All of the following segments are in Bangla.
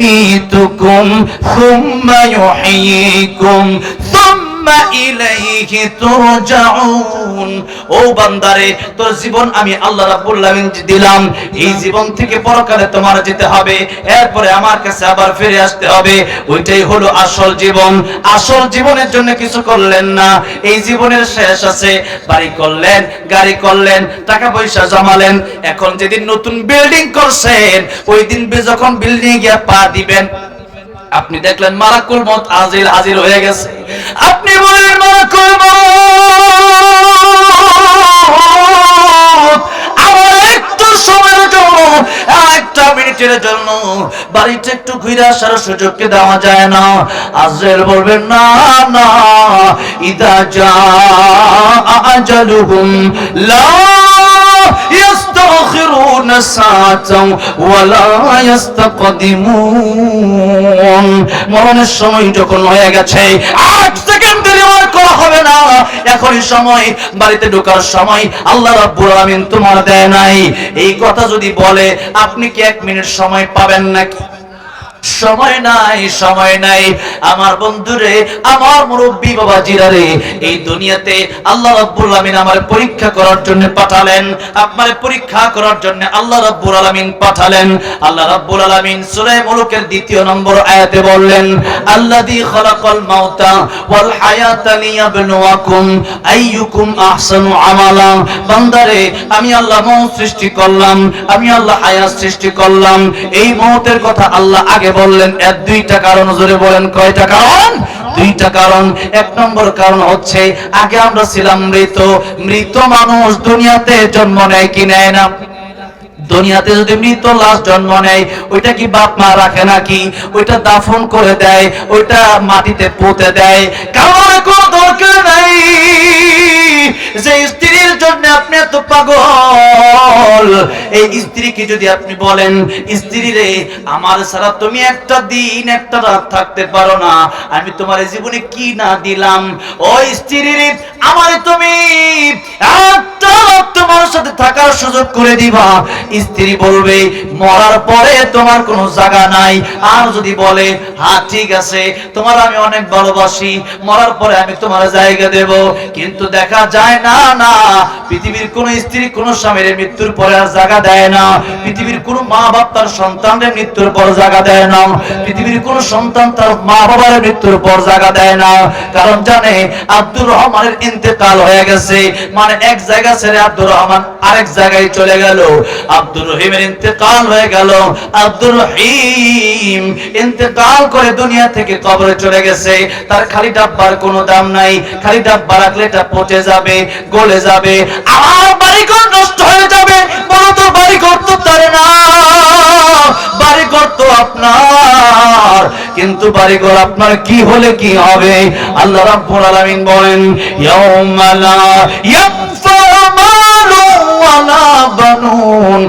يميتكم ثم يحييكم এই জীবনের কিছু করলেন না, এই জীবনের শেষ আছে। বাড়ি করলেন, গাড়ি করলেন, টাকা পয়সা জমালেন, এখন যেদিন নতুন বিল্ডিং করছেন, ওই দিন যখন বিল্ডিং গিয়ে পা দিবেন আপনি দেখলেন মারাকুল মত হাজির হাজির হয়ে গেছে। আপনি বলেন মারাকুল আমার একটু দেওয়া যায় না। বলবেন, না না, ইদা যা আজালুহুম লা يستأخرون ساعة ولا يستقدمون মরণের সময় যখন হয়ে গেছে আট সেকেন্ড ডেলিভার করা হবে না এখনই সময় বাড়িতে ঢোকার সময় আল্লাহ রাব্বুল আলামিন তোমার দেয় নাই এই কথা যদি বলে আপনি কি এক মিনিট সময় পাবেন নাকি সময় নাই সময় নাই। আমার বন্ধুরে, আমার মুরব্বী বাবা জিরারে, এই দুনিয়াতে আল্লাহ রাব্বুল আলামিন আমার পরীক্ষা করার জন্য পাঠালেন। আপনার পরীক্ষা করার জন্য আল্লাহ রাব্বুল আলামিন পাঠালেন। আল্লাহ রাব্বুল আলামিন সূরা মুলুকের দ্বিতীয় নম্বর আয়াতে বললেন, আল্লাযী খালাকাল মাউতা ওয়াল হায়াতা লিয়াবলুয়াকুম আইয়ুকুম আহসানু আমালা। বান্দারে, আমি আল্লাহ মৌত সৃষ্টি করলাম, আমি আল্লাহ হায়াত সৃষ্টি করলাম। এই মৌতের কথা আল্লাহ আগে বললেন, এক দুইটা কারণ, জোরে বলেন, কয়টা কারণ? দুইটা কারণ। এক নম্বর কারণ হচ্ছে, আগে আমরা ছিলাম মৃত। মৃত মানুষ দুনিয়াতে জন্ম নেয় কি নেয় না? দুনিয়াতে যদি মৃত লাশ জন্ম নেয়, ওইটা কি বাপ মা রাখে নাকি? ওইটা দাফন করে দেয়, ওইটা মাটিতে পুঁতে দেয়। কারণ কোনো দরকার নাই। যে স্ত্রীর জন্য আপনি এত পাগল। এই স্ত্রীকে যদি আপনি বলেন, স্ত্রী রে, আমার ছাড়া তুমি একটা দিন, একটা রাত থাকতে পারো না। আমি তোমার জীবনে কি না দিলাম? ওই স্ত্রী রে, আমার তুমি একটা তোমার সাথে থাকার সুযোগ করে দিবা। স্ত্রী বলবে, মরার পরে তোমার কোনো জায়গা নাই। আর যদি বলে হ্যাঁ ঠিক আছে, তোমার আমি অনেক ভালোবাসি, মরার পরে আমি তোমার জায়গা দেব। কিন্তু দেখা যায়, না না, পৃথিবীর কোন স্ত্রী কোন স্বামীর মৃত্যুর পরে আর জায়গা দেয় না। পৃথিবীর কোন মা বাপ তার সন্তানের মৃত্যুর পর জায়গা দেয় না। পৃথিবীর কোন সন্তান তার মা বাবার মৃত্যুর পর জায়গা দেয় না। কারণ জানে, আব্দুর রহমানের ইন্তেকাল হয়ে গেছে। মানে এক জায়গা ছেড়ে আব্দুর রহমান আরেক জায়গায় চলে গেল। আব্দুর রহিমের ইন্তেকাল হয়ে গেল। আব্দুর রহিম ইন্তেকাল করে দুনিয়া থেকে কবরে চলে গেছে। তার খালি ডাব্বার কোনো দাম নাই। খালি ডাব্বা রাখলে এটা পচে যাবে, গলে যাবে। আমার বাড়িঘর নষ্ট হয়ে যাবে। বলো তো বাড়িঘর তো না। বাড়িঘর তো আপনার। কিন্তু বাড়িঘর আপনার কি হলে কি হবে? আল্লাহ রাব্বুল আলামিন বলেন ইয়াউমা লা ওয়ালা বানুন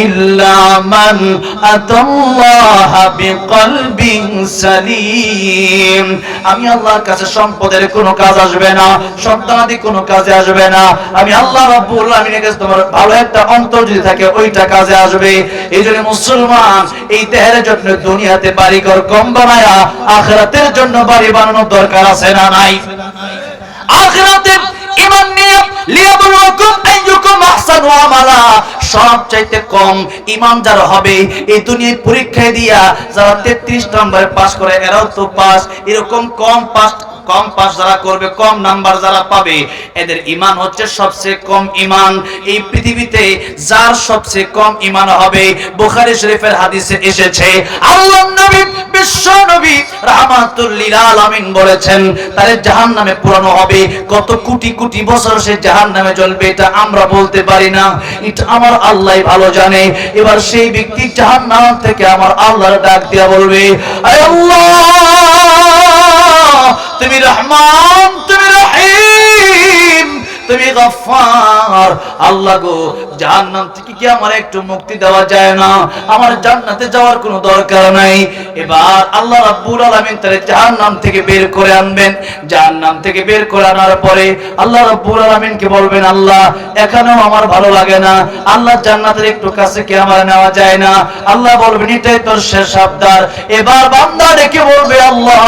ইল্লা মান আতাল্লাহা বিকলবিন সালিম। আমি আল্লাহর কাছে সম্পদের কোনো কাজ আসবে না, সন্তানাদি কোনো কাজে আসবে না। আমি আল্লাহ রাব্বুল আলামিনের কাছে তোমার ভালো একটা অন্তর যদি থাকে, ওইটা কাজে আসবে। এই জন্য মুসলমান, এই দেহের জন্য দুনিয়াতে বাড়িঘর কম বানায়া আখিরাতের জন্য বাড়ি বানানোর দরকার আছে না নাই? আখিরাতে ঈমান নিয়ে আইয়ুকুম আহসানু আমালা। সবচাইতে কম ইমান যার হবে, এই দুনিয়ায় পরীক্ষায় দিয়া যারা 33 নম্বরে পাস করে, এরাও তো পাস এরকম কম পাস কম পাস যারা করবে, কম নাম্বার যারা পাবে, এদের ইমান হচ্ছে সবচেয়ে কম ইমান এই পৃথিবীতে যার সবচেয়ে কম ইমান হবে, বুখারী শরীফের হাদিসে এসেছে, আল্লাহর নবী, বিশ্ব নবী লিল আলামিন বলেছেন, তারে জাহান্নামে পুরানো হবে। কত কোটি কোটি বছর সে জাহান্নামে জ্বলবে, এটা আমরা বলতে পারি না। এটা আমার আল্লাহ ভালো জানে। এবার সেই ব্যক্তি জাহান্নাম থেকে আমার আল্লাহর ডাক দিয়া বলবে আল্লাহ! তুমি রহমান তুমি রহিম তুমি গফফার। আল্লাহ গো, জাহান্নাম থেকে কি আমার একটু মুক্তি দেওয়া যায় না? আমার জান্নাতে যাওয়ার কোনো দরকার নাই। এবার আল্লাহ রাব্বুল আলামিন তারে জাহান্নাম থেকে বের করে আনবেন। জাহান্নাম থেকে বের করে আনার পরে আল্লাহ রাব্বুল আলামিনকে বলবেন, আল্লাহ, এখানেও আমার ভালো লাগে না। আল্লাহ জান্নাতের একটু কাছে কি আমার নেওয়া যায় না? আল্লাহ বলবেন, এটাই তোর শেষ আবদার। এবার বান্দা ডেকে বলবে, আল্লাহ,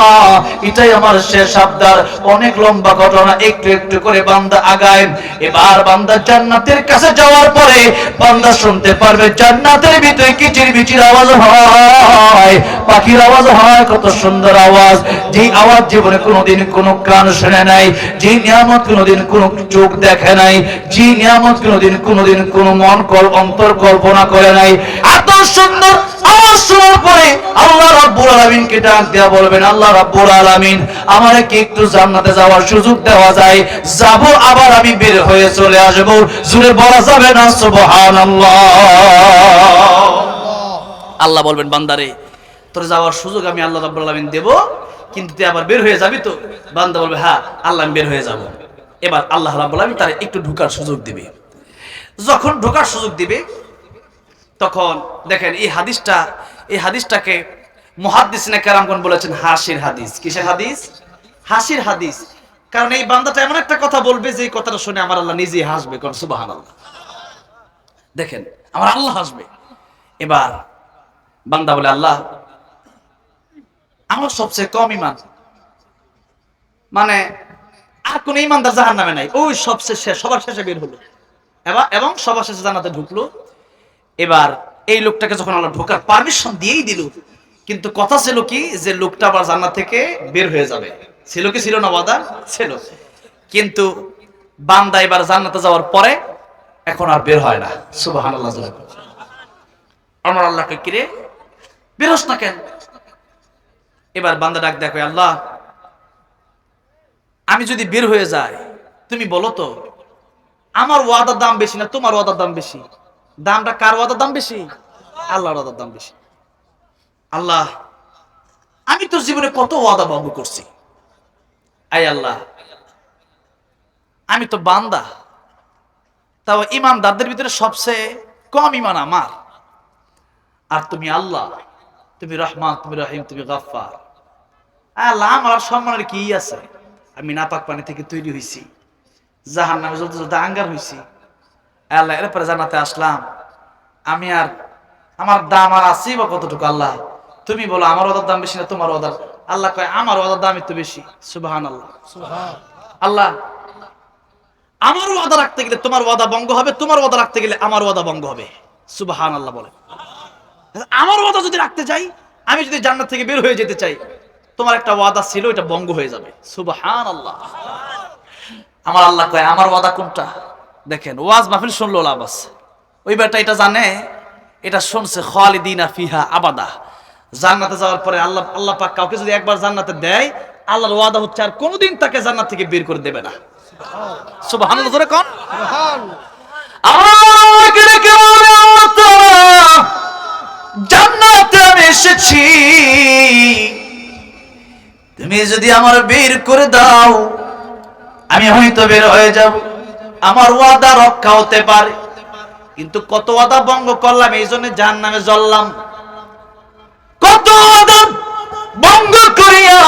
এটাই আমার শেষ আবদার। অনেক লম্বা ঘটনা, একটু একটু করে বান্দা আগায় এবার বান্দা জান্নাতের কাছে যাওয়ার পরে বান্দা শুনতে পারবে, জান্নাতের ভিতরে কিচির বিচির আওয়াজ হয়। পাখির আওয়াজ হয়, কত সুন্দর আওয়াজ। যে আওয়াজ জীবনে কোনোদিন কোনো কান শুনে নাই যে নিয়ামত কোনোদিন কোনো চোখ দেখে নাই যে নিয়ামত কোনোদিন কোনোদিন কোনো মন কল অন্তর কল্পনা করে নাই। এত সুন্দর আওয়াজ আল্লাহ বলবেন, বান্দারে, তোর যাওয়ার সুযোগ আমি আল্লাহ রাব্বুল আলামিন দেব, কিন্তু তুই আবার বের হয়ে যাবি তো? বান্দা বলবে হ্যাঁ আল্লাহ, আমি বের হয়ে যাব। এবার আল্লাহ রাব্বুল আলামিন তার একটু ঢোকার সুযোগ দিবে। যখন ঢোকার সুযোগ দিবে তখন দেখেন এই হাদিসটা, এই হাদিসটাকে মুহাদ্দিসিনে কেরামগণ বলেছেন হাসির হাদিস। কিসের হাদিস? হাসির হাদিস। কারণ এই বান্দাটা এমন একটা কথা বলবে যে কথাটা শুনে আমার আল্লাহ নিজেই হাসবে, কারণ সুবহানাল্লাহ। দেখেন, আমার আল্লাহ হাসবে। এবার বান্দা বলে, আল্লাহ, আমার সবচেয়ে কম ইমান মানে আর কোন ইমানদার জাহান নামে নাই। ওই সবচেয়ে শেষ সবার শেষে বের হলো। এবং সবার শেষে জানাতে ঢুকলো। এবার এই লোকটাকে যখন আল্লাহ ঢোকার পারমিশন দিয়েই দিল, কিন্তু কথা ছিল কি যে লোকটা আবার জান্নাত থেকে বের হয়ে যাবে। ছিল কি ছিল না ওয়াদা ছিল। কিন্তু বান্দা এবার জান্নাতে যাওয়ার পরে এখন আর বের হয় না। সুবহানাল্লাহ আমার আল্লাহকে কিরে? বেরোস না কেন? এবার বান্দা ডাক দেখো আল্লাহ, আমি যদি বের হয়ে যাই, তুমি বলো তো, আমার ওয়াদার দাম বেশি না তোমার ওয়াদার দাম বেশি? দামটা কার ওয়াদার দাম বেশি? আল্লাহর ওয়াদার দাম বেশি। আল্লাহ, আমি তোর জীবনে কত ওয়াদা ভঙ্গ করছি। আই আল্লাহ, আমি তো বান্দা। তাও ইমানদারদের ভিতরে সবচেয়ে কম ইমান আমার। আর তুমি আল্লাহ, তুমি রহমান, তুমি রহিম, তুমি গাফফার। আল্লাহ, আমার সম্মানের কি আছে? আমি নাপাক পানি থেকে তৈরি হয়েছি জাহান নামে জ্বলতে জ্বলতে আঙ্গার হয়েছি আল্লাহ এরপরে জানাতে আসলাম। আমি আর আমার দাম আর আছি বা কতটুকু আল্লাহ? তুমি বলো, আমার ওদার দাম বেশি না তোমার ওদার? আল্লাহ কয়, আমার ওদার দাম একটু বেশি। সুবাহান আল্লাহ আল্লাহ আমার ওয়াদা রাখতে গেলে তোমার ওয়াদা ভঙ্গ হবে, তোমার ওয়াদা রাখতে গেলে আমার ওয়াদা ভঙ্গ হবে। সুবাহান আল্লাহ বলে। আমার ওয়াদা যদি রাখতে চাই, আমি যদি জান্নাত থেকে বের হয়ে যেতে চাই, তোমার একটা ওয়াদা ছিল এটা ভঙ্গ হয়ে যাবে। সুবাহান আল্লাহ আমার আল্লাহ কয়, আমার ওয়াদা কোনটা? দেখেন ওয়াজ মাহফিল শুনলো লাভ আছে। ওই বেটা এটা জানে এটা শুনছে খোয়ালি খালিদিনা ফিহা আবাদা। জান্নাতে যাওয়ার পরে আল্লাহ আল্লাহ পাক কাউকে যদি একবার জান্নাতে দেয় আল্লাহর ওয়াদা হচ্ছে আর কোনোদিন তাকে জান্নাত থেকে বের করে দেবে না। সুবহানাল্লাহ। জোরে কোন। জান্নাতে আমি এসেছি। তুমি যদি আমার বের করে দাও আমি হয়তো বের হয়ে যাব। আমার ওয়াদা রক্ষা হতে পারে। কিন্তু কত ওয়াদা ভঙ্গ করলাম, এই জন্য জাহান নামে জ্বললাম। কত ওয়াদা ভঙ্গ করিয়া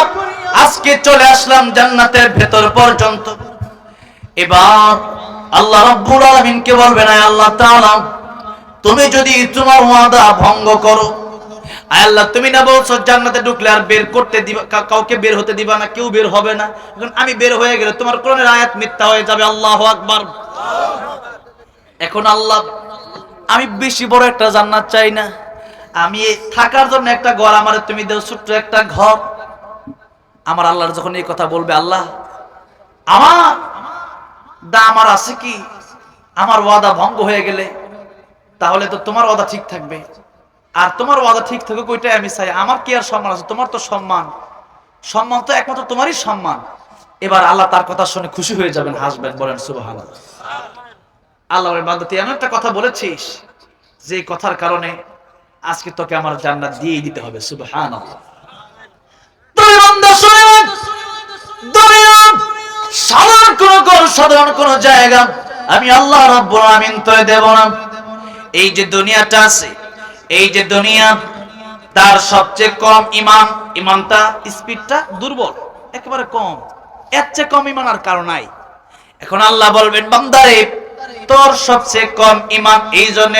আজকে চলে আসলাম জান্নাতের ভেতর পর্যন্ত। এবার আল্লাহ রাব্বুল আলামিনকে বলবে না আল্লাহ তুমি যদি তোমার ওয়াদা ভঙ্গ করো আল্লাহ, তুমি না বলছো জান্নাতে ঢুকলে আর বের করতে দিবা কাউকে বের হতে দিবা না, কেউ বের হবে না। এখন আমি বের হয়ে গেলে তোমার কোরআনের আয়াত মিথ্যা হয়ে যাবে, আল্লাহু আকবার। এখন আল্লাহ, আমি বেশি বড় একটা জান্নাত চাই না। আমি থাকার জন্য একটা ঘর, আমার তুমি দাও, ছোট্ট একটা ঘর। আমার আল্লাহর যখন এই কথা বলবে, আল্লাহ, আমার দা আমার আছে কি? আমার ওয়াদা ভঙ্গ হয়ে গেলে, তাহলে তো তোমার ওয়াদা ঠিক থাকবে। আর তোমার ওয়াদা ঠিক থাকে ওইটাই আমি চাই। আমার কি আর সম্মান আছে? তোমার তো সম্মান। সম্মান তো একমাত্র তোমারই সম্মান। এবার আল্লাহ তার কথা শুনে খুশি হয়ে যাবেন, হাসবেন, বলেন, সুবহানাল্লাহ। আল্লাহর বান্দা, তুই এমন একটা কথা বলেছিস যে কথার কারণে আজকে তোকে আমার জান্নাত দিয়ে দিতে হবে দুনিয়া সাধারণ কোন ঘর, সাধারণ কোন জায়গা। আমি আল্লাহ রাব্বুল আমিন তোরে দেব না। এই যে দুনিয়াটা আছে এই যে দুনিয়া, তার সবচেয়ে কম ইমান, ইমানটা স্পিডটা দুর্বল, একেবারে কম। এর চেয়ে কম ইমান আর কারও নাই। এখন আল্লাহ বলবেন, বান্দারে, তোর সবচেয়ে কম ইমান, এই জন্য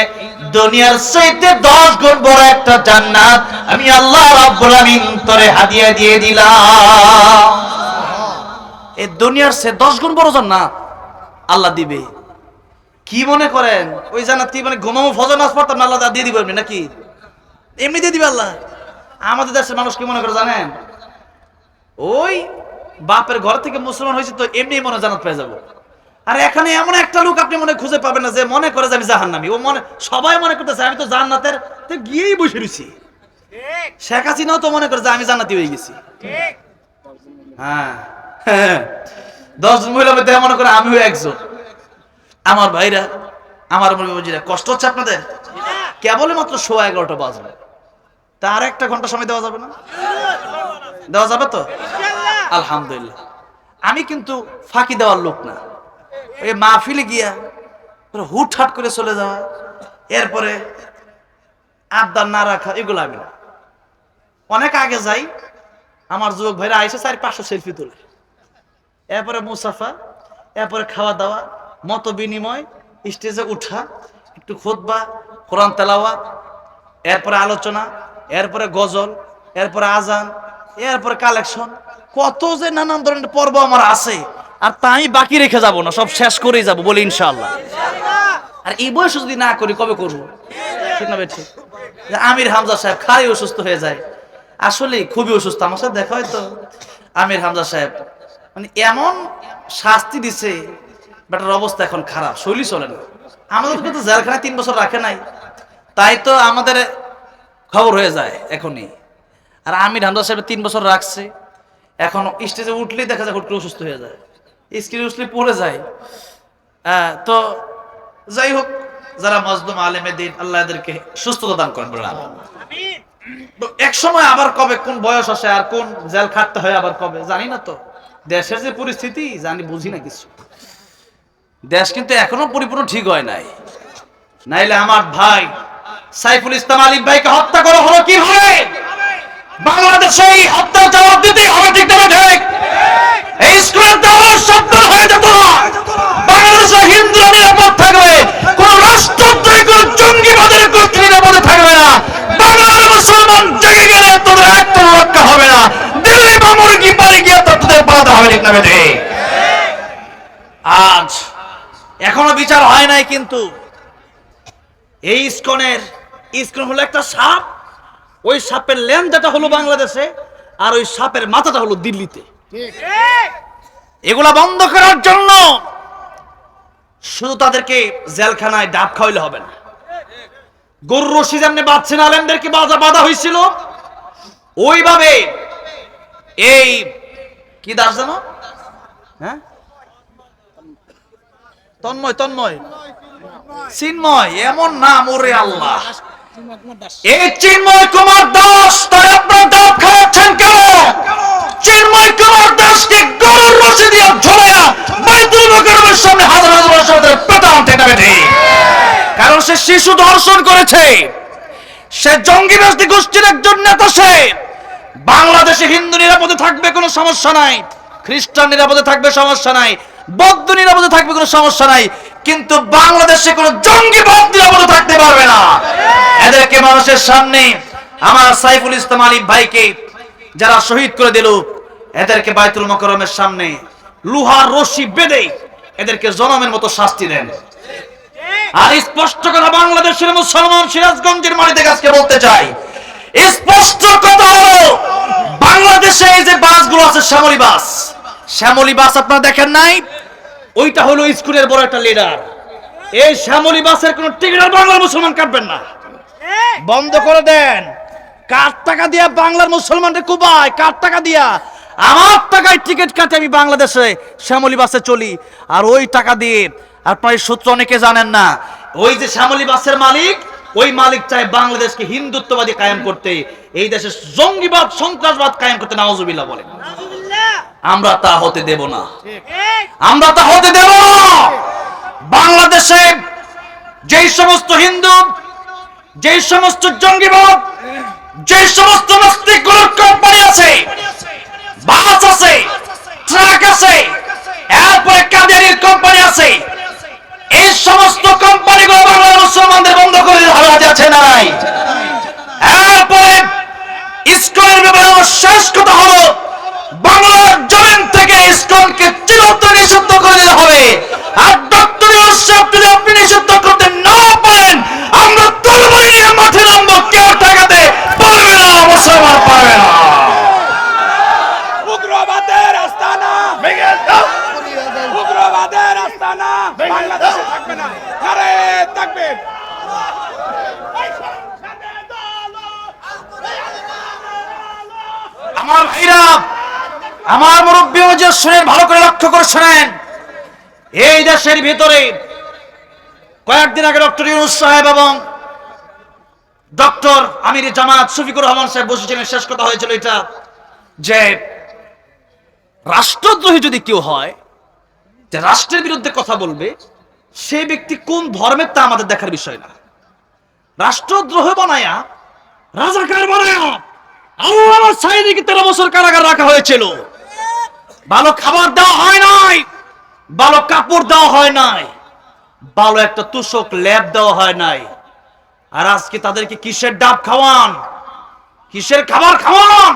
দুনিয়ার চাইতে দশ গুণ বড় একটা জান্নাত আমি আল্লাহ রাব্বুল আমিন তোরে হাদিয়া দিয়ে দিলাম। এই দুনিয়ার সে দশ গুণ বড় জান্নাত আল্লাহ দিবে। কি মনে করেন? ওই জান্নাত কি মানে ঘুমামো ফজর নাচ পড়তাম না আল্লাহ দিয়ে দিবে এমনি নাকি? এমনি দিয়ে দিবে আল্লাহ। আমাদের দেশের মানুষ কি মনে করে জানেন? ওই বাপের ঘর থেকে মুসলমান হয়েছে তো এমনি মনে জান্নাত পেয়ে যাব। আর এখানে এমন একটা লোক আপনি মনে খুঁজে পাবেন না যে মনে করে যে আমি জাহান্নামী। ও মনে সবাই মনে করতেছে আমি তো জান্নাতের তো গিয়েই বসে রয়েছি। শেখ হাসিনাও তো মনে করে যে আমি জান্নাতি হয়ে গেছি। হ্যাঁ। হ্যাঁ। দশজন মহিলা মধ্যে মনে করে আমিও একজন। আমার ভাইরা, আমার বুঝিরা কষ্ট হচ্ছে আপনাদের? কেবল মাত্র সোয়া এগারোটা বাজবে। তার একটা ঘণ্টা সময় দেওয়া যাবে না? দেওয়া যাবে তো? আলহামদুলিল্লাহ। আমি কিন্তু ফাঁকি দেওয়ার লোক না। ওই মাহফিলে গিয়া পুরো হুট হাট করে চলে যাওয়া। এরপরে আবদার না রাখা, এগুলো আমি না। অনেক আগে যাই, আমার যুবক ভাইরা আইসে চারি পাঁচশো সেলফি তোলে। এরপরে মুসাফা, এরপরে খাওয়া দাওয়া মত বিনিময় স্টেজে উঠা, একটু খোদবা কোরআন তেলাওয়াত, এরপরে আলোচনা, এরপরে গজল, এরপরে আজান, এরপরে কালেকশন। কত যে নানান ধরনের পর্ব আমার আছে, আর তাই বাকি রেখে যাব না, সব শেষ করেই যাব বলি ইনশাল্লাহ আর এই বয়স যদি না করি, কবে করব? ঠিক না আমির হামজা সাহেব খাই অসুস্থ হয়ে যায়। আসলে খুবই অসুস্থ। আমার সাথে দেখা হয় তো আমির হামজা সাহেব। মানে এমন শাস্তি দিছে বেটার অবস্থা এখন খারাপ শৈলী চলে না। আমাদের কিন্তু জেলখানায় তিন বছর রাখে নাই। তাই তো আমাদের খবর হয়ে যায় এখনই। আর আমির হামজা সাহেব তিন বছর রাখছে। এখন স্টেজে উঠলেই দেখা যায় হুট অসুস্থ হয়ে যায়। স্ক্রিনে উঠলে পড়ে যায়। আহ, তো যাই হোক যারা মজলুম আলেমে দিন আল্লাহ এদেরকে সুস্থতা দান করেন বলে এক সময় আবার কবে কোন বয়স আসে আর কোন জেল খাটতে হয় আবার কবে জানি না তো। দেশের যে পরিস্থিতি জানি বুঝি না কিছু। দেশ কিন্তু এখনও পরিপূর্ণ ঠিক হয় নাই। নাইলে আমার ভাই সাইফুল ইসলাম আলিম ভাইকে হত্যা করা হলো কীভাবে? বাংলাদেশে এই হত্যার জবাব দিতেই হবে ঠিক না ঠিক? এই স্কুলের দেওয়ার শব্দ হয়ে যেত বাংলাদেশে হিন্দুরা নিরাপদ থাকবে, কোন রাষ্ট্রদ্রোহী, কোন জঙ্গিবাদের গোষ্ঠী নিরাপদে থাকবে না। বাংলার মুসলমান জেগে গেলে তোদের একটা রক্ষা হবে না। দিল্লি বা মুরগি পারে গিয়ে তোদের পালাতে হবে ঠিক বেটে আজ এখনও বিচার হয় নাই কিন্তু এই ইস্কনের, ইস্কন হলো একটা সাপ। ওই সাপের লেন্দাটা হলো বাংলাদেশে আর ওই সাপের মাথাটা হলো দিল্লিতে। এগুলা বন্ধ করার জন্য শুধু তাদেরকে জেলখানায় ডাব খাওয়াইলে হবে না। গরুর রশি যেমনি বাঁধছেন আলেমদেরকে বাধা বাধা হয়েছিল ওইভাবে এই কি দাস জানো? হ্যাঁ? তন্ময় তন্ময়। চিন্ময়, এমন নাম, ওরে আল্লাহ। এই চিন্ময় কুমার দাস, তাই আপনার ডাব খাওয়াচ্ছেন কেন? চিন্ময় কুমার দাসকে গরুর রশি দিয়ে মুকাররমের সামনে হাজার হাজার বছর ধরে পেটান টেনে বেঁধে কারণ সে শিশু ধর্ষণ করেছে। সে জঙ্গি গোষ্ঠীর একজন নেতা সে। বাংলাদেশে হিন্দু নিরাপদে থাকবে কোনো সমস্যা নাই। খ্রিস্টান নিরাপদে থাকবে সমস্যা নাই। বৌদ্ধ নিরাপদে থাকবে কোনো সমস্যা নাই, কিন্তু বাংলাদেশে কোনো জঙ্গিবাদ নিরাপদে থাকতে পারবে না। এদেরকে মানুষের সামনে আমার সাইফুল ইসলাম আলী ভাইকে যারা শহীদ করে দিল, এদেরকে বাইতুল মকরমের সামনে লুহার রশি বেঁধে এদেরকে জনমের মতো শাস্তি দেন। আর স্পষ্ট কথা বাংলাদেশের মুসলমান সিরাজগঞ্জের মাটিতে আজকে বলতে চাই, স্পষ্ট কথা হলো, বাংলাদেশে এই যে বাসগুলো আছে শ্যামলী বাস শ্যামলী বাস আপনারা দেখেন নাই? ওইটা হলো স্কুলের বড় একটা লিডার এই শ্যামলী বাসের কোন টিকিট আর বাংলার মুসলমান কাটবেন না। বন্ধ করে দেন। কার টাকা দিয়া বাংলার মুসলমানদের কুবায়? কার টাকা দিয়া? আমার টাকায় টিকিট কাটে আমি বাংলাদেশে শ্যামলী বাসে চলি। আর ওই টাকা দিয়ে আপনার এই সূত্র অনেকে জানেন না ওই যে শ্যামলী বাসের মালিক ওই মালিক চায় বাংলাদেশকে হিন্দুত্ববাদী কায়েম করতে। এই দেশে জঙ্গিবাদ সন্ত্রাসবাদ কায়েম করতে নাওজুবিল্লাহ বলে আমরা তা হতে দেব না। আমরা তা হতে দেব না। বাংলাদেশে যেই সমস্ত হিন্দু যেই সমস্ত জঙ্গিবাদ যে সমস্ত নাস্তিকগুলোর কোম্পানি আছে বাস আছে ট্রাক আছে এরপরে কাদিয়ানির কোম্পানি আছে এই সমস্ত কোম্পানিগুলো বাংলার মুসলমানদের বন্ধ করে যাচ্ছে নাই? এরপরে ইস্কনের ব্যাপারে আমার শেষ কথা হলো ইস্কনকে চিরতরে নিষিদ্ধ করে দিতে হবে। আর ডক্টর আপনি নিষিদ্ধ করতে না পারেন, আমরা তরবারি নিয়ে মাঠে নামবো কেউ ঠেকাতে পারবে না মুসলমান পারবে না উগ্রবাদের আস্তানা উগ্রবাদের আস্তানা বাংলাদেশে থাকবে না আরে থাকবে আমার ভাইরা আমার মুরব্বী যে শুনেন, ভালো করে লক্ষ্য করে শোনেন। এই দেশের ভিতরে কয়েকদিন আগে ডক্টর ইউনুস সাহেব এবং ডক্টর আমির জামাত শফিকুর রহমান সাহেব বসেছিলেন। শেষ কথা হয়েছিল এটা যে রাষ্ট্রদ্রোহী যদি কেউ হয়, যে রাষ্ট্রের বিরুদ্ধে কথা বলবে, সেই ব্যক্তি কোন ধর্মের তা আমাদের দেখার বিষয় না। রাষ্ট্রদ্রোহ বানায়া রাজাকার বানায়া আল্লাহ সাইদিকে তেরো বছর কারাগার রাখা হয়েছিল। ভালো খাবার দেওয়া হয় নাই। ভালো কাপড় দেওয়া হয় নাই। ভালো একটা তুষক ল্যাব দেওয়া হয় নাই। আর আজকে তাদেরকে কিসের ডাব খাওয়ান? কিসের খাবার খাওয়ান?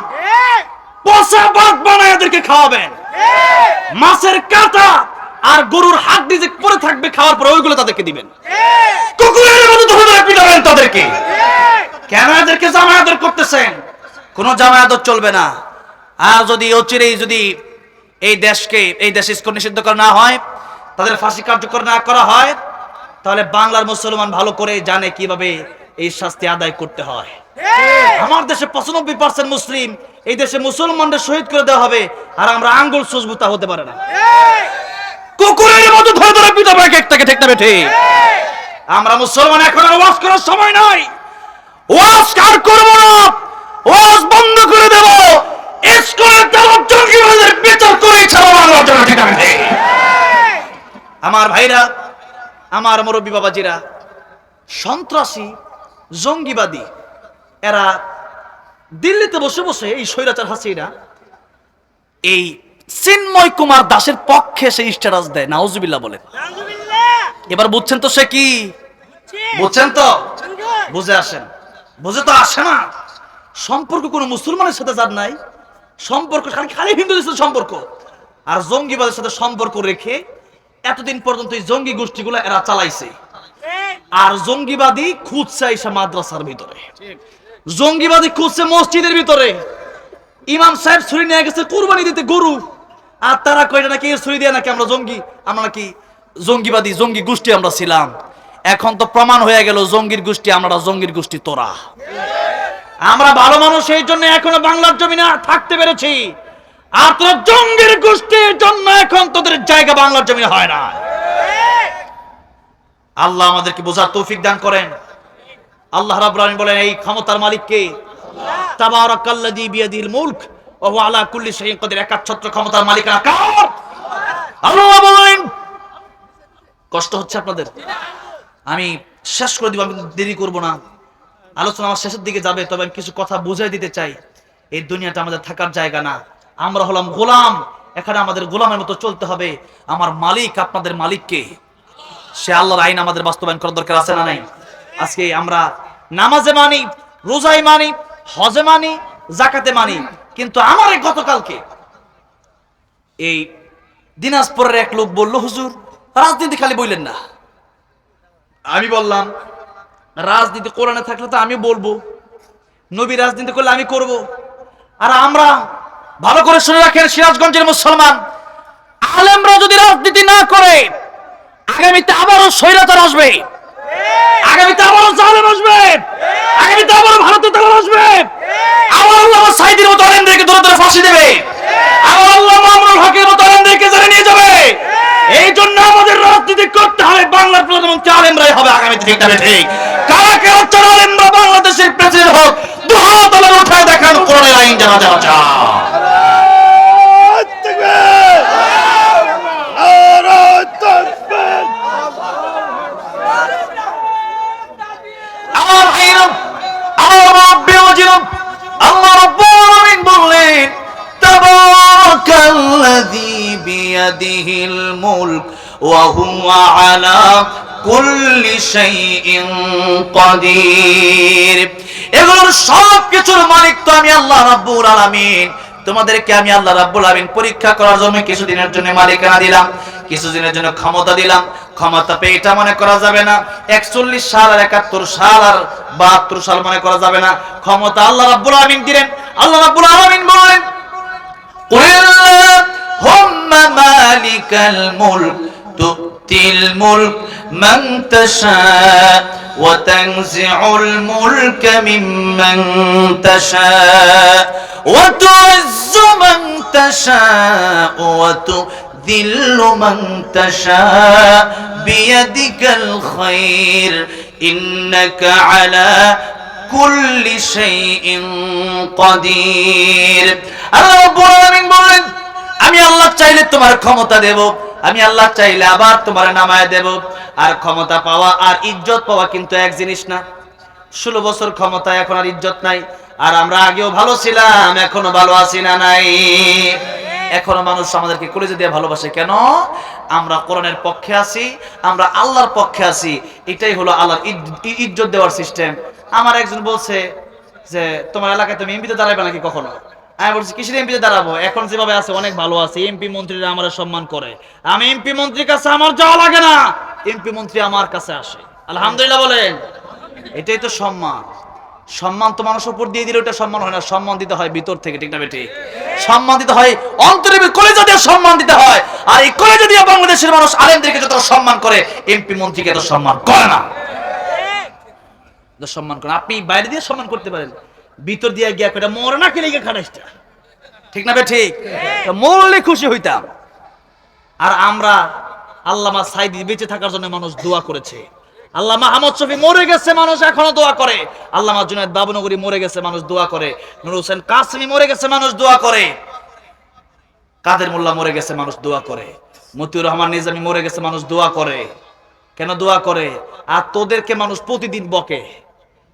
পচা ভাত বানায় এদেরকে খাওয়াবেন। মাছের কাঁটা আর গরুর হাড্ডি যে পরে থাকবে খাওয়ার পরে ওইগুলো তাদেরকে দিবেন। কুকুরের মতো ধরে পিটাবেন তাদেরকে। কেন এদেরকে জামায়াত করতেছেন? কোনো জামায়াত চলবে না। আর যদি অচিরেই যদি এই দেশকে এই দেশে ইস্কন নিষিদ্ধ করা না হয় তাদের ফাঁসি কার্যকর না করা হয় তাহলে বাংলার মুসলমান ভালো করে জানে কীভাবে এই শাস্তি আদায় করতে হয়। আমার দেশে পঁচানব্বই পার্সেন্ট মুসলিম এই দেশে মুসলমানদের শহীদ করে দেওয়া হবে আর আমরা আঙ্গুল সুজবুতা হতে পারে না। কুকুরের মতো ধরে ধরে পিটাবো এক একটাকে ঠিক না বেঠে আমরা মুসলমান এখন আর ওয়াজ করার সময় নাই। ওয়াজ কার করব না? ওয়াজ বন্ধ করে দেব। আমার ভাইরা আমার মুরব্বী বাবাজিরা সন্ত্রাসী জঙ্গিবাদী এরা দিল্লিতে বসে বসে এই স্বৈরাচার হাসিনা এই চিন্ময় কুমার দাসের পক্ষে সে স্ট্যাটাস দেয় নাউজুবিল্লাহ বলে এবার বুঝছেন তো সে কি? বুঝছেন তো? বুঝে আসেন। বুঝে তো আসে না। সম্পর্ক কোনো মুসলমানের সাথে যার নাই সম্পর্ক খালি হিন্দুদের সাথে সম্পর্ক। আর জঙ্গিবাদের সাথে সম্পর্ক রেখে এতদিন পর্যন্ত এই জঙ্গি গোষ্ঠীগুলো এরা চালাইছে। আর জঙ্গিবাদী খুঁজছে এসে মাদ্রাসার ভিতরে। জঙ্গিবাদী খুঁজছে মসজিদের ভিতরে। ইমাম সাহেব ছুরি নিয়ে গেছে কুরবানি দিতে গরু। আর তারা কয়টা নাকি ছুরি দিয়ে নাকি আমরা জঙ্গি? আমরা নাকি জঙ্গিবাদী জঙ্গি গোষ্ঠী আমরা ছিলাম। এখন তো প্রমাণ হয়ে গেল জঙ্গির গোষ্ঠী আমরা জঙ্গির গোষ্ঠী তোরা। আমরা ভালো মানুষ এই জন্য এখনও বাংলার জমিনে থাকতে পেরেছি। আর তোরা জঙ্গির গোষ্ঠীর জন্য এখন তোদের জায়গা বাংলার জমিনে হয় না। আল্লাহ আমাদেরকে বোঝার তৌফিক দান করেন। আল্লাহ রাব্বুল বলেন, এই ক্ষমতার মালিক কে তাবারাকাল্লাযী বিয়াদিল মুলক কার? আমি শেষ করে দিব, আমি দেরি করব না। আলোচনা আমার শেষের দিকে যাবে, তবে আমি কিছু কথা বুঝাই দিতে চাই। এই দুনিয়াটা আমাদের থাকার জায়গা না। আমরা হলাম গোলাম। এখানে আমাদের গোলামের মতো চলতে হবে। আমার মালিক আপনাদের মালিককে। সে আল্লাহর আইন আমাদের বাস্তবায়ন করার দরকার আছে না নাই? আজকে আমরা নামাজে মানি রোজাই মানি, হজে মানি জাকাতে মানি। কিন্তু আমার এই গতকালকে এই দিনাজপুরের এক লোক বলল, হুজুর, রাজনীতি খালি বললেন না? আমি বললাম রাজনীতি কোরআনে থাকলে তো আমি বলব। নবী রাজনীতি করলে আমি করব। আর আমরা ভালো করে শুনে রাখেন, সিরাজগঞ্জের মুসলমান। আলেমরা যদি রাজনীতি না করে, আগামীতে আবারও স্বৈরাচার আসবে। আগামীতে আবারও জালেম আসবে। আগামীতে আবারও ভারতের তারা আসবে। আবার আল্লাহ সাইদির মতো আলেমদেরকে ধরে ধরে ফাঁসি দেবে। আবার আল্লাহ মামুনুল হকের মতো আলেমদেরকে জেলে নিয়ে যাবে। এই জন্য আমাদের রাজনীতি করতে হবে, বাংলার প্রধানমন্ত্রী আলেমরাই হবে আগামী ঠিক তবে ঠিক। কারা কে হচ্ছে আলেমরা? বাংলাদেশের প্রেসিডেন্ট হোক, দুহাত আলেম উঠায় দেখান, কোরআনের আইন জানা যাওয়া বিয়াদিহিল মুলক ওয়া হুয়া আলা কুল্লি শাইইন কাদির এগুলোর সব কিছুর মালিক তো আমি আল্লাহ রাব্বুল আলামিন তোমাদেরকে আমি আল্লাহ রাব্বুল আলামিন পরীক্ষা করার জন্য কিছুদিনের জন্য মালিকানা দিলাম কিছুদিনের জন্য ক্ষমতা দিলাম ক্ষমতা পেয়ে এটা মনে করা যাবে না একচল্লিশ সাল আর একাত্তর সাল আর বাহাত্তর সাল মনে করা যাবে না ক্ষমতা আল্লাহ রাব্বুল আলামিন দিলেন আল্লাহ রাব্বুল আলামিন বলেন قل اللهم مالك الملك تؤتي الملك من تشاء وتنزع الملك ممن تشاء وتعز من تشاء وتذل من تشاء بيدك الخير إنك على كل شيء قدير আল্লাহ রাব্বুল আলামিন বলেন আমি আল্লাহ চাইলে তোমার ক্ষমতা দেব। আমি আল্লাহ চাইলে আবার তোমার নামায় দেব। আর ক্ষমতা পাওয়া আর ইজ্জত পাওয়া কিন্তু এক জিনিস না। ষোলো বছর ক্ষমতা, এখন আর ইজ্জত নাই। আর আমরা আগেও ভালো ছিলাম, এখনও ভালো আছি না নাই? এখনও মানুষ আমাদেরকে কলেজে দিয়ে ভালোবাসে। কেন? আমরা কোরআনের পক্ষে আছি, আমরা আল্লাহর পক্ষে আছি। এটাই হলো আল্লাহর ইজ্জত দেওয়ার সিস্টেম আমার একজন বলছে যে, তোমার এলাকায় তুমি এমপিতে দাঁড়াবে নাকি কখনো? আমি বলছি, কিসের এমপিতে দাঁড়াবো? এখন যেভাবে আছে, অনেক ভালো আছে। এমপি মন্ত্রীরা আমার সম্মান করে। আমি এমপি মন্ত্রীর কাছে আমার যাওয়া লাগে না। এমপি মন্ত্রী আমার কাছে আসে। আলহামদুলিল্লাহ বলেন। এটাই তো সম্মান। সম্মান তো মানুষ উপর দিয়ে দিলে ওটা সম্মান হয় না। সম্মান দিতে হয় ভিতর থেকে, ঠিক না বেটি সম্মান দিতে হয় অন্তরে কলেজা দিয়ে সম্মান দিতে হয়। আর এই কলেজা দিয়ে বাংলাদেশের মানুষ আলেমদেরকে যত সম্মান করে এমপি মন্ত্রীকে এত সম্মান করে না। সম্মান করে আপনি বাইরে দিয়ে সম্মান করতে পারেন। ভিতর দিয়ে গিয়া কয়টা মরে না খেলে গিয়ে খাটাইটা ঠিক না বে ঠিক? তা মরলে খুশি হইতাম। আর আমরা আল্লামা সাইদি বেঁচে থাকার জন্য মানুষ দোয়া করেছে। আল্লামা আহমদ শফি মরে গেছে মানুষ এখনও দোয়া করে। আল্লামা জুনায়দ বাবুনগরী মরে গেছে মানুষ দোয়া করে। নুর হোসেন কাসমি মরে গেছে মানুষ দোয়া করে। কাদের মোল্লা মরে গেছে মানুষ দোয়া করে। মতিউর রহমান নিজামী মরে গেছে মানুষ দোয়া করে। কেন দোয়া করে? আর তোদেরকে মানুষ প্রতিদিন বকে।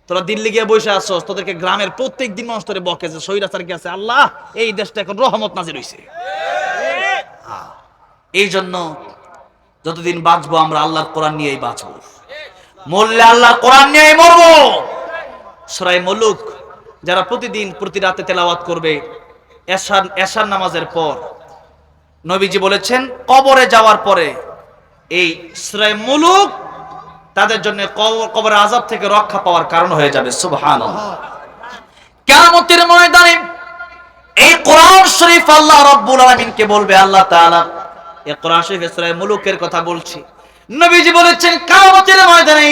তোরা দিল্লি গিয়ে বসে আসছস তোদেরকে গ্রামের প্রত্যেক দিন মানুষ তোরে বকে যে সৈরাচার গেছে আল্লাহ, এই দেশটা এখন রহমত নাজির হইছে। এই জন্য যতদিন বাঁচবো আমরা আল্লাহর কোরআন নিয়েই বাঁচবো। মরলে আল্লাহর কোরআন নিয়েই মরবো। সরাই মলুক, যারা প্রতিদিন, প্রতি রাতে তেলাওয়াত করবে, এশার এশার নামাজের পর, নবীজি বলেছেন, কবরে যাওয়ার পরে এই সরাই মুলুক তাদের জন্য কবর আজাব থেকে রক্ষা পাওয়ার কারণ হয়ে যাবে সুবহান কেমতের ময়দানে এই কোরআন শরীফ আল্লাহ রব্বুল আলামিনকে বলবে, আল্লাহ কোরআন শরীফে মুলুকের কথা বলছি। নবীজি বলেছেন ময়দানে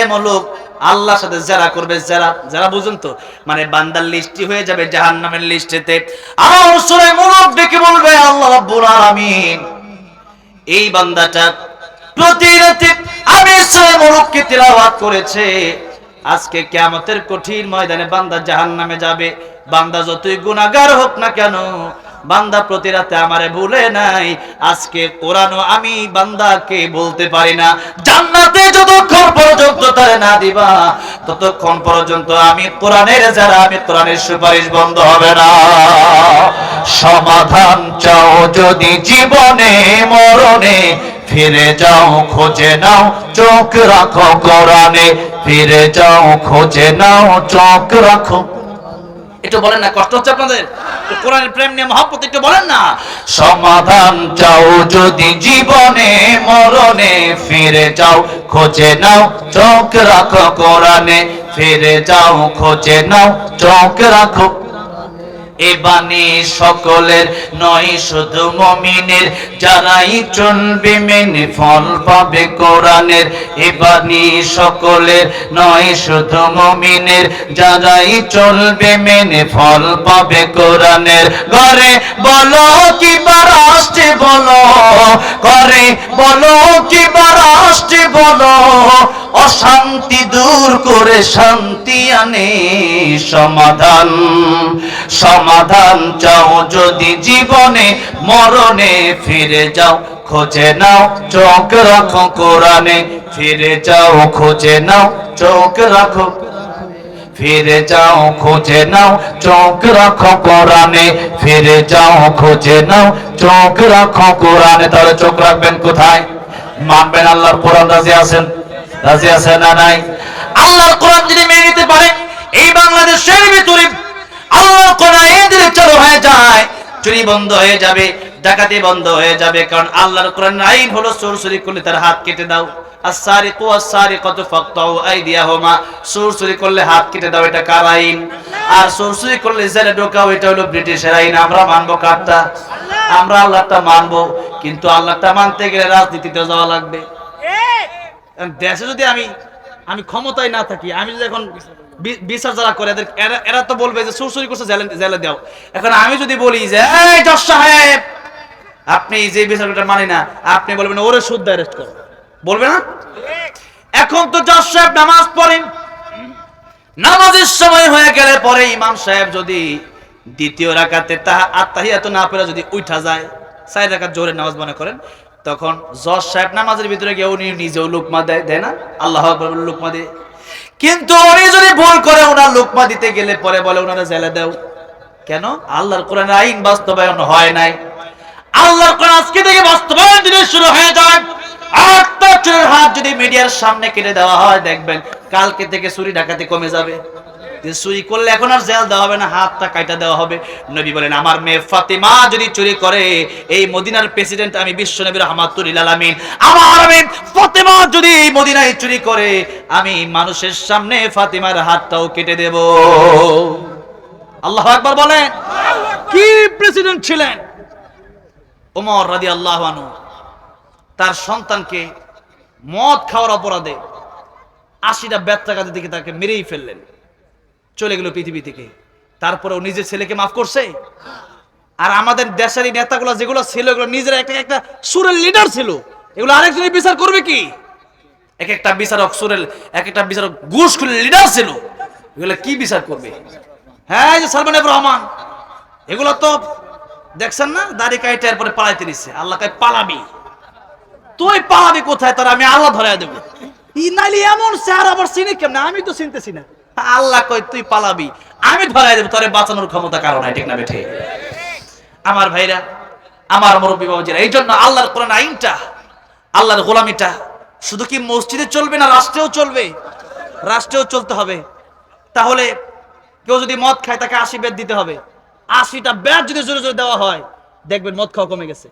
এই মুলুক আল্লাহর সাথে যারা করবে যারা যারা বুঝুন তো মানে বান্দার লিস্টি হয়ে যাবে জাহান্নামের লিস্টেতে। আর সূরা মুলুক ডেকে বলবে, আল্লাহ রাব্বুল আলামিন, এই বান্দাটা আজকে কঠিন ময়দানে বান্দা যাবে। বান্দা যতই হোক না কেন, বান্দা প্রতি রাতে আমারে ভুলে নাই। আজকে আমি বান্দাকে বলতে পারি না। জান্নাতে যতক্ষণ পর্যন্ত তারে না দিবা, ততক্ষণ পর্যন্ত আমি কোরআনের যারা, আমি কোরআনের সুপারিশ বন্ধ হবে না। সমাধান চাও যদি জীবনে, মরণে ফিরে যাও খোঁজে নাও চোখ রাখো কোরআনে। ফিরে যাও খোঁজে নাও চোখ রাখো। একটু বলেন না কষ্ট হচ্ছে আপনাদের? কোরআনের প্রেম নিয়ে মহাপত একটু বলেন না। সমাধান চাও যদি জীবনে মরণে। ফিরে যাও খোঁজে নাও চোখ রাখো কোরআনে। ফিরে যাও খোঁজে নাও চোখ রাখো। এ সকলের নয়, শুধু মমিনের। যারাই চলবে মেনে ফল পাবে কোরআনের। এ বাণী সকলের নয়, শুধু মমিনের। যারাই চলবে মেনে ফল পাবে কোরআনের। ঘরে বলো কি রাষ্ট্রে বলো করে বলো কি রাষ্ট্রে বলো। অশান্তি দূর করে শান্তি আনে সমাধান। সমাধান চাও যদি জীবনে, মরণে ফিরে যাও, খোঁজে নাও, চোখ রাখো কোরআনে। ফিরে যাও, খোঁজে নাও, চোখ রাখো ফিরে যাও, খোঁজে নাও, চোখ রাখো কোরআনে। ফিরে যাও, খুঁজে নাও, চোখ রাখো কোরআনে। তাহলে চোখ রাখবেন কোথায়? মানবেন আল্লাহর কোরআন রাজি আছেন? রাজি আছে না নাই? আল্লাহর কোরআন যদি মেনে নিতে পারে, এই বাংলাদেশের ভিতরে আল্লাহর কোরআন এই দিলে চালু হয়ে যায়, চুরি বন্ধ হয়ে যাবে, ডাকাতি বন্ধ হয়ে যাবে, কারণ আল্লাহর কোরআন আইন হলো চোর চুরি করলে তার হাত কেটে দাও। আসারিকু আসারিকাতু ফাকতাউ আইদিয়াহুমা। চুরি করলে হাত কেটে দাও, এটা কার আইন? আর চুরি করলে জেলে ঢোকাও, এটা হলো ব্রিটিশের আইন, আমরা মানবো কারটা? আমরা আল্লাহটা মানবো, কিন্তু আল্লাহটা মানতে গেলে রাজনীতিতে যাওয়া লাগবে। দেশে যদি আমি আমি ক্ষমতায় না থাকি, আমি যদি এখন বিচার যারা করে, এদের এরা তো বলবে যে সুরসুরি করছে, জেলে দাও। এখন আমি যদি বলি যে সাহেব, আপনি যে বিচারটা মানি না, আপনি বলবেন ওরে শুদ্ধ অ্যারেস্ট করো। বলবে না? এখন তো জজ সাহেব নামাজ পড়েন। নামাজের সময় হয়ে গেলে পরে ইমাম সাহেব যদি দ্বিতীয় রাকাতে তাহা আত্মাহিয়াত না পড়ে যদি উঠা যায়, চার রাকাত জোরে নামাজ মনে করেন তখন জজ সাহেব নামাজের ভিতরে গিয়ে উনি নিজেও লুকমা দেয় দেয় না? আল্লাহ লুকমা দিয়ে কিন্তু উনি যদি ভুল করে ওনার লুকমা দিতে গেলে পরে বলে ওনারা জেলে দেও। কেন? আল্লাহর কোরআন আইন বাস্তবায়ন হয় নাই। আল্লাহর কোরআন আজকে থেকে বাস্তবায়ন দিনে শুরু হয়ে যায়। আটটা হাত যদি মিডিয়ার সামনে কেটে দেওয়া হয়, দেখবেন কালকে থেকে চুরি ডাকাতি কমে যাবে। চুরি করলে এখন আর জেল দেওয়া হবে না, হাতটা কাটা দেওয়া হবে। নবী বলেন, আমার মেয়ে ফাতেমা যদি চুরি করে, এই মদিনার প্রেসিডেন্ট আমি বিশ্ব নবী রহমাতুল্লিল আলামিন। আমার মেয়ে ফাতিমা যদি এই মদিনায় চুরি করে, আমি মানুষের সামনে ফাতেমার হাতটাও কেটে দেব। আল্লাহ একবার বলেন। কি প্রেসিডেন্ট ছিলেন? ওমর রাদি আল্লাহ তার সন্তানকে মদ খাওয়ার অপরাধে আশিটা ব্যথা কাজে দিকে তাকে মেরেই ফেললেন। চলে গেল পৃথিবী থেকে। তারপরেও নিজের ছেলেকে মাফ করছে। আর আমাদের দেশের নেতাগুলো যেগুলো ছিল, এগুলো নিজের একটা একটা সুরের লিডার ছিল। এগুলো আরেকজনের বিচার করবে কি? এক একটা বিচারক সুরের, এক একটা বিচারক ঘুষ লিডার ছিল। এগুলো কি বিচার করবে? হ্যাঁ যে সালমান রহমান। এগুলো তো দেখছেন না? দাড়ি কাইটে এরপরে পালাইতে নিচ্ছে আল্লাহ কাই পালাবি। তুই পালাবি কোথায়? তার আমি আল্লাহ ধরে দেবো। ই নাইলে এমন স্যার আবার চিনি কেমন? আমি তো চিনতেছি না। আল্লাহ কই তুই পালাবি। আমি ধরাই দেবো, তোরে বাঁচানোর ক্ষমতা কারণ নাই, ঠিক না বেঠে? আমার ভাইরা, আমার মুরব্বী বাবাজিরা, এই জন্য আল্লাহর কোরআন আইনটা, আল্লাহর গোলামিটা, শুধু কি মসজিদে চলবে না রাষ্ট্রেও চলবে? রাষ্ট্রেও চলতে হবে। তাহলে কেউ যদি মদ খায়, তাকে আশি বেদ দিতে হবে। আশিটা বেদ যদি জোরে জোরে দেওয়া হয়, দেখবেন মদ খাওয়া কমে গেছে।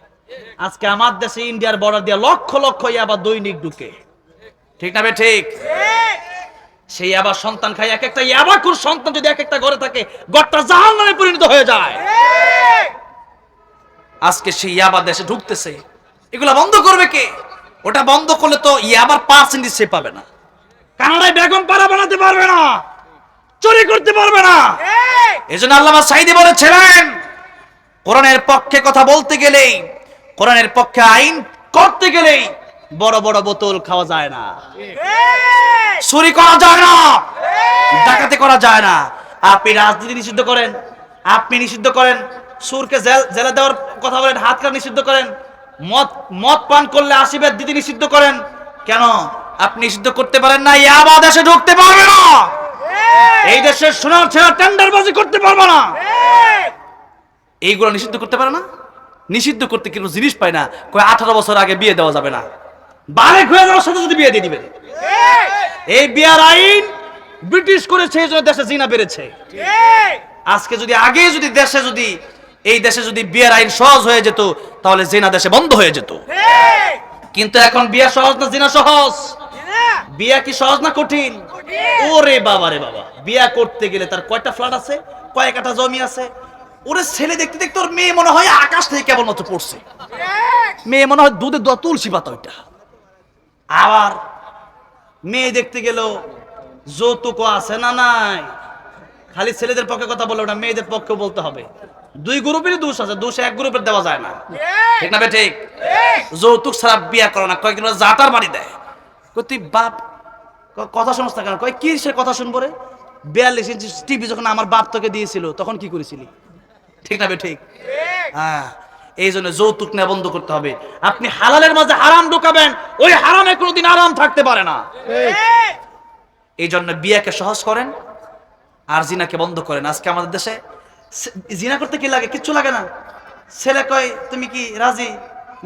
আজকে আমার দেশে ইন্ডিয়ার বর্ডার দিয়ে লক্ষ লক্ষ আবার দৈনিক ঢুকে। ঠিক না বে ঠিক। সেই আবার সন্তান খায় এক একটা ইয়াবাকুর সন্তান যদি এক একটা ঘরে থাকে গড়টা জাহান নামে পরিণত হয়ে যায়। আজকে সেই ইয়াবা দেশে ঢুকতেছে। এগুলা বন্ধ করবে কে? ওটা বন্ধ করলে তো ইয়াবার পার্সেন্ট সে পাবে না। কানাডায় বেগম পাড়া বানাতে পারবে না। চুরি করতে পারবে না। এই! জন্য আল্লামা সাইদি বলেছিলেন কোরআনের পক্ষে কথা বলতে গেলেই কোরআনের পক্ষে আইন করতে গেলেই বড় বড় বোতল খাওয়া যায় না। চুরি করা যায় না। ডাকাতি করা যায় না। আপনি রাজনীতি নিষিদ্ধ করেন, আপনি নিষিদ্ধ করেন, সুরকে জেল- দেওয়ার কথা বলেন হাত কাটা নিষিদ্ধ করেন, মদ মদ পান করলে আশীর্বাদ দিতে নিষিদ্ধ করেন। কেন? আপনি নিষিদ্ধ করতে পারেন না ইয়াবা দেশে ঢুকতে পারবে না। এই দেশের সোনার ছেড়া টেন্ডারবাজি করতে পারবে না। এইগুলো নিষিদ্ধ করতে পারে না? নিষিদ্ধ করতে কোনো জিনিস পায় না? কয় আঠারো বছর আগে বিয়ে দেওয়া যাবে না। বারেক হয়ে যাওয়ার সাথে সাথে বিয়ে দিয়ে দিবেন। এই বিয়ার আইন ব্রিটিশ করেছে, এই জন্য দেশে জিনা বেড়েছে। আজকে যদি আগে যদি দেশে যদি, এই দেশে যদি বিয়ের আইন সহজ হয়ে যেত, তাহলে জিনা দেশে বন্ধ হয়ে যেত। কিন্তু এখন বিয়া সহজ না জিনা সহজ? বিয়া কি সহজ না কঠিন? ওরে বাবা রে বাবা, বিয়া করতে গেলে তার কয়টা ফ্ল্যাট আছে? কয় কাঠা জমি আছে? ওরে ছেলে দেখতে দেখতে ওর মেয়ে মনে হয় আকাশ থেকে কেবল মতো পড়ছে। মেয়ে মনে হয় দুধে তুলসী পাতা ওইটা। আবার মেয়ে দেখতে গেল যৌতুক আছে না নাই? খালি ছেলেদের পক্ষে কথা বলে ওটা মেয়েদের পক্ষে বলতে হবে। দুই গ্রুপেরই দোষ আছে দোষ এক গ্রুপের দেওয়া যায় না। ঠিক। না ঠিক? যৌতুক ছাড়া বিয়া করে না কয়েকদিন জাটার বাড়ি দেয়। তুই বাপ কথা না কেন? কয় কি সে কথা শুনব রে? বিয়াল্লিশ ইঞ্চি টিভি যখন আমার বাপ তোকে দিয়েছিল তখন কি করেছিলি? ঠিক না বে ঠিক। হ্যাঁ। এই জন্য যৌতুক নেওয়া বন্ধ করতে হবে। আপনি হালালের মাঝে হারাম ঢুকাবেন, ওই হারামে কোনোদিন আরাম থাকতে পারে না। এই জন্য বিয়াকে সহজ করেন, আর জিনাকে বন্ধ করেন। আজকে আমাদের দেশে জিনা করতে কি লাগে? কিচ্ছু লাগে না। ছেলে কয়, তুমি কি রাজি?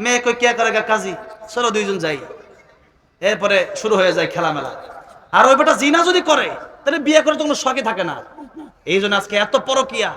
মেয়ে কয়, কে করে গা কাজী? চলো দুইজন যাই। এরপরে শুরু হয়ে যায় খেলামেলা। আর ওই বেটা জিনা যদি করে, তাহলে বিয়ে করে তো কোনো শখই থাকে না। এই জন্য আজকে এত পরকিয়া।